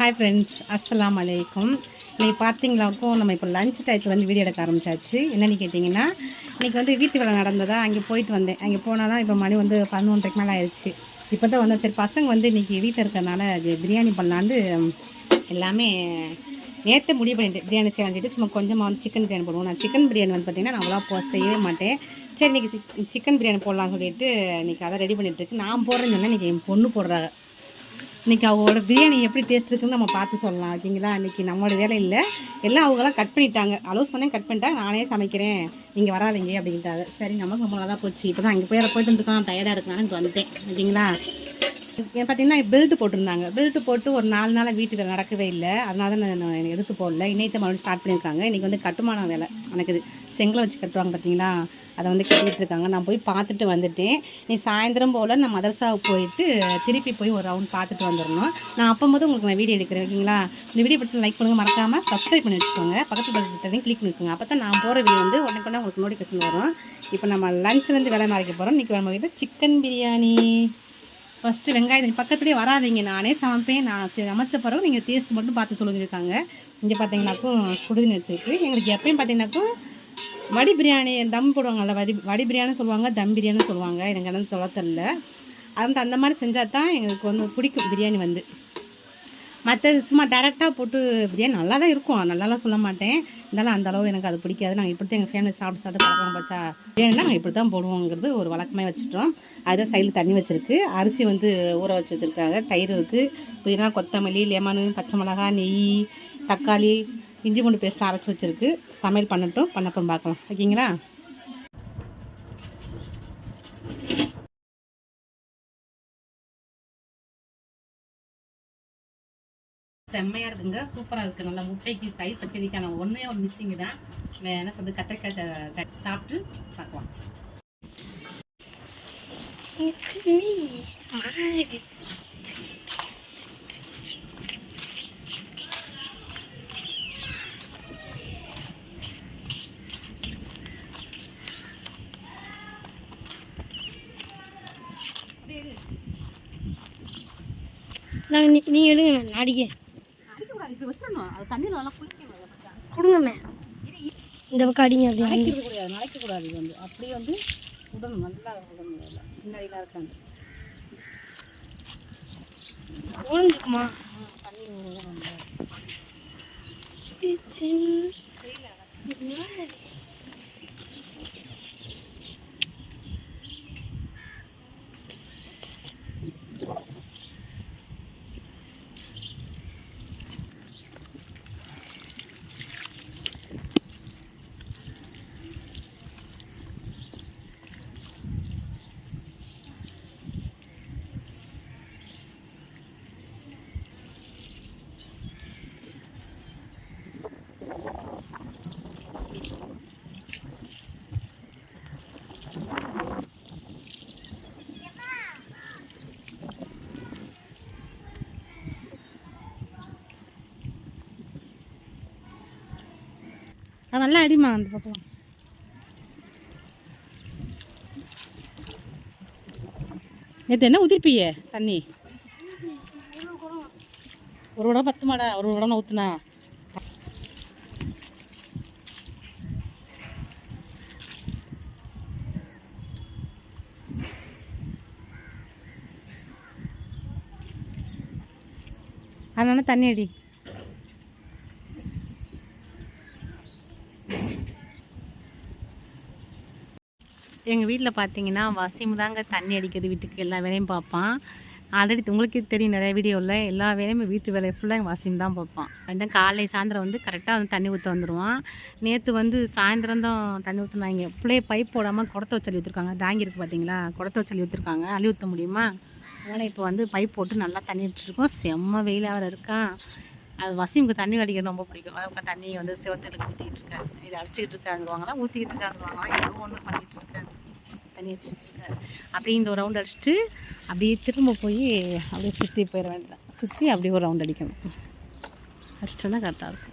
Hi friends அஸ்லாம் அலைக்கும் இன்றைக்கி பார்த்தீங்களாக்கும் நம்ம இப்போ லஞ்ச் டயத்தில் வந்து வீடியோ எடுக்க ஆரம்பிச்சாச்சு. என்னென்னு கேட்டிங்கன்னா இன்றைக்கி வந்து வீட்டு வேலை நடந்ததா அங்கே போயிட்டு வந்தேன். அங்கே போனால் தான் இப்போ மணி வந்து பதினொன்றரைக்கு மேலே ஆயிடுச்சு. இப்போ தான் வந்து சரி பசங்க வந்து இன்றைக்கி வீட்டில் இருக்கிறனால அது பிரியாணி பண்ணலான்னு எல்லாமே நேற்று முடிவு பண்ணிட்டு பிரியாணி செய்யலாம் சும்மா கொஞ்சமாக வந்து சிக்கன் பிரியாணி போடுவோம். நான் சிக்கன் பிரியாணி வந்து பார்த்தீங்கன்னா நான் அவ்வளோ போ செய்யவே மாட்டேன். சரி இன்றைக்கி சிக்கன் பிரியாணி போடலாம்னு சொல்லிட்டு இன்றைக்கி அதை ரெடி பண்ணிகிட்டு இருக்கு. நான் போடுறேன்னு சொன்னால் இன்றைக்கி என் பொண்ணு போடுறாங்க இன்னைக்கு அவங்களோட பிரியாணி எப்படி டேஸ்ட் இருக்குன்னு நம்ம பார்த்து சொல்லலாம் ஓகேங்களா? இன்னைக்கு நம்மளோட வேலை இல்லை. எல்லாம் அவங்களாம் கட் பண்ணிட்டாங்க. அளவு சொன்னேன் கட் பண்ணிட்டா நானே சமைக்கிறேன். நீங்கள் வராதீங்க அப்படின்ட்டாங்க. சரி நமக்கு ரொம்ப நல்லா போச்சு. இப்போ தான் அங்கே போய் போயிட்டு வந்துருக்கோம் டயர்டாக இருக்கான்னு இங்கே வந்துட்டேன். ஓகேங்களா? ஏன் பார்த்தீங்கன்னா பெல்ட் போட்டிருந்தாங்க. பெல்ட் போட்டு ஒரு நாலு நாளாக வீட்டுக்கு நடக்கவே இல்லை. அதனால தான் நான் எடுத்து போடல. இன்னைக்கு மறுபடியும் ஸ்டார்ட் பண்ணியிருக்காங்க. இன்றைக்கி வந்து கட்டுமான வேலை நடக்குது. செங்கலை வச்சு கட்டுவாங்க பார்த்தீங்களா அதை வந்து கட்டிட்டு நான் போய் பார்த்துட்டு வந்துட்டேன். நீ சாயந்தரம் போல் நான் மதர்சாவுக்கு போயிட்டு திருப்பி போய் ஒரு ரவுண்ட் பார்த்துட்டு வந்துடணும் நான் அப்போ போது உங்களுக்கு நான் வீடியோ எடுக்கிறேன். ஓகேங்களா? இந்த வீடியோ பிடிச்சி லைக் பண்ணுங்கள் மறக்காமல் சப்ஸ்கிரைப் பண்ணி வச்சுக்கோங்க. பக்கத்து பக்கத்துலையும் கிளிக் பண்ணிக்கோங்க அப்போ தான் நான் போகிற வீடியோ வந்து உடனே உங்களுக்கு நோட்டிஃபிகேஷன் வரும். இப்போ நம்ம லஞ்ச்லேருந்து வேலை மாறிக்க போகிறோம் இன்றைக்கி நம்ம கிட்ட சிக்கன் பிரியாணி. ஃபஸ்ட்டு வெங்காயம் பக்கத்துலேயே வராதீங்க. நானே சமைப்பேன். நான் சரி சமைச்ச பிறகு நீங்கள் டேஸ்ட் மட்டும் பார்த்து சொல்லியிருக்காங்க. இங்கே பார்த்தீங்கன்னாக்கும் சுடுதண்ணி வச்சுருக்கு. எங்களுக்கு எப்பயும் பார்த்தீங்கன்னாக்கும் வடி பிரியாணி தம் போடுவாங்கல்ல வடி வடி பிரியாணி சொல்லுவாங்க தம் பிரியாணி சொல்லுவாங்க. எனக்கு என்னன்னு சொல்ல தெரில அந்த அந்த மாதிரி செஞ்சால் தான் எங்களுக்கு வந்து பிடிக்கும் பிரியாணி வந்து. மற்ற சும்மா டேரெக்டாக போட்டு பிரியாணி நல்லா தான் இருக்கும் நல்லாலாம் சொல்ல மாட்டேன். இருந்தாலும் அந்த அளவு எனக்கு அது பிடிக்காது. நாங்கள் இப்படி தான் எங்கள் ஃபேமிலி சாப்பிட்டு சாப்பிட்டு பழக்கம் பச்சா? பிரியாணினா நாங்கள் இப்படி தான் போடுவோங்கிறது ஒரு வழக்கமாக வச்சுட்டோம். அதுதான் சைடில் தண்ணி வச்சுருக்கு. அரிசி வந்து ஊற வச்சு வச்சுருக்காங்க. தயிர் இருக்குது புதினா கொத்தமல்லி லெமனு பச்சை மிளகா நெய் தக்காளி இஞ்சி பூண்டு பேஸ்ட் அரைச்சி வச்சுருக்கு. சமையல் பண்ணட்டும். பண்ணப்பறம் பார்க்கலாம். ஓகேங்களா? செம்மையாக இருக்குங்க. சூப்பராக இருக்குது நல்லா முட்டைக்கு சைஸ் பச்சடிக்கான ஒன்றே ஒரு மிஸ்ஸிங் தான். என்ன சொல்றது? கத்திரிக்காய் சாப்பிட்டு பார்க்கலாம். It's me, நாங்கள் நீ நீங்கள் எடுங்க தண்ணியில் நல்லா குளிக்கணும் கொடுங்கம்மே. இந்த பக்கம் அடிங்க அப்படி நனைக்கிறது கூடாது நனைக்கக்கூடாது இது வந்து அப்படியே வந்து உடணும் நல்லா நல்லா பின்னாடிலாம் இருக்காங்க ஒழுங்குக்குமா தண்ணி உடணும் நல்லா அடிமா அந்த பக்கம். நேற்று என்ன உதிர்ப்பிய தண்ணி? ஒரு உடம்பு பத்துமாடா ஒரு உடம்பு ஊற்றுனா அதனால தண்ணி அடி. எங்கள் வீட்டில் பார்த்தீங்கன்னா வசிம் தாங்க தண்ணி அடிக்கிறது வீட்டுக்கு எல்லா வேலையும் பார்ப்பான் ஆல்ரெடி உங்களுக்கே தெரியும் நிறைய வீடியோவில் எல்லா வேலையுமே வீட்டு வேலையை ஃபுல்லாக எங்கள் தான் பார்ப்பான். அந்த காலை சாயந்தரம் வந்து கரெக்டாக வந்து தண்ணி ஊற்ற வந்துடுவான் நேற்று வந்து சாயந்தரம் தான் தண்ணி ஊற்றுனாங்க பிள்ளைய பைப் போடாமல் குடத்த வச்சலி ஊற்றிருக்காங்க டாங்கி இருக்குது பார்த்தீங்களா குடத்த வச்சலி ஊற்றிருக்காங்க அள்ளி ஊற்ற முடியுமா? அதனால் இப்போ வந்து பைப் போட்டு நல்லா தண்ணி விட்டுருக்கோம் செம்ம வெயிலாக வேறு இருக்கான் அது வசிமுக்கு தண்ணி அடிக்கிறது ரொம்ப பிடிக்கும். அவங்க தண்ணி வந்து சிவத்தில் ஊற்றிக்கிட்டு இருக்காரு. இது அடிச்சுக்கிட்டு இருக்காங்குவாங்களா ஊற்றிக்கிட்டு இருக்காங்குவாங்களா ஏதோ ஒன்று பண்ணிகிட்டு இருக்காரு. தண்ணி அடிச்சுட்டு அப்படியே இந்த ஒரு ரவுண்ட் அடிச்சுட்டு அப்படியே திரும்ப போய் அப்படியே சுற்றி போயிட வேண்டியதான் சுற்றி அப்படியே ஒரு ரவுண்ட் அடிக்கணும். அடிச்சிட்டோன்னா கரெக்டாக இருக்கும்.